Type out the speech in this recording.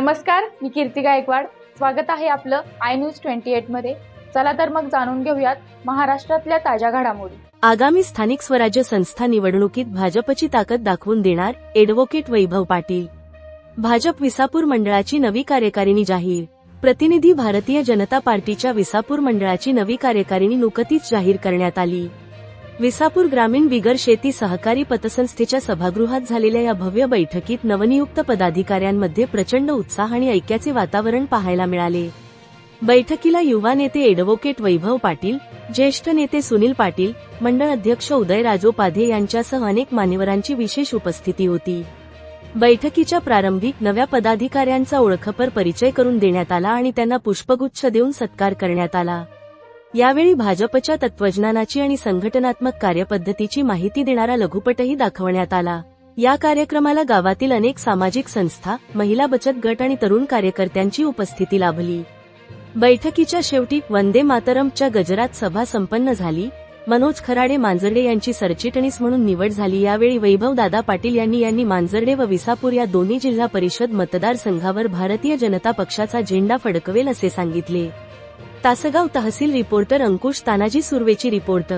नमस्कार मी कीर्ती गायकवाड. स्वागत आहे आपलं आय न्यूज ट्वेंटी एटमध्ये. चला तर मग जाणून घेऊयात महाराष्ट्रातल्या ताज्या घडामोडी. आगामी स्थानिक स्वराज्य संस्था निवडणुकीत भाजपची ताकद दाखवून देणार एडव्होकेट वैभव पाटील. भाजप विसापूर मंडळाची नवी कार्यकारिणी जाहीर. प्रतिनिधी भारतीय जनता पार्टीच्या विसापूर मंडळाची नवी कार्यकारिणी नुकतीच जाहीर करण्यात आली. विसापूर ग्रामीण बिगर शेती सहकारी पतसंस्थेच्या सभागृहात झालेल्या या भव्य बैठकीत नवनियुक्त पदाधिकाऱ्यांमध्ये प्रचंड उत्साह आणि ऐक्याचे वातावरण पाहायला मिळाले. बैठकीला युवा नेते एडव्होकेट वैभव पाटील ज्येष्ठ नेते सुनील पाटील मंडळ अध्यक्ष उदय राजोपाधे यांच्यासह अनेक मान्यवरांची विशेष उपस्थिती होती. बैठकीच्या प्रारंभी नव्या पदाधिकाऱ्यांचा ओळखपर परिचय करून देण्यात आला आणि त्यांना पुष्पगुच्छ देऊन सत्कार करण्यात आला. यावेळी भाजपच्या तत्वज्ञानाची आणि संघटनात्मक कार्यपद्धतीची माहिती देणारा लघुपटही दाखवण्यात आला. या कार्यक्रमाला गावातील अनेक सामाजिक संस्था महिला बचत गट आणि तरुण कार्यकर्त्यांची उपस्थिती लाभली. बैठकीच्या शेवटी वंदे मातरमच्या गजरात सभा संपन्न झाली. मनोज खराडे मांजर्डे यांची सरचिटणीस म्हणून निवड झाली. यावेळी वैभव दादा पाटील यांनी यांनी मांजर्डे व विसापूर या दोन्ही जिल्हा परिषद मतदारसंघावर भारतीय जनता पक्षाचा झेंडा फडकवेल असे सांगितले. तासगाव तहसील रिपोर्टर अंकुश तानाजी सुर्वेची रिपोर्ट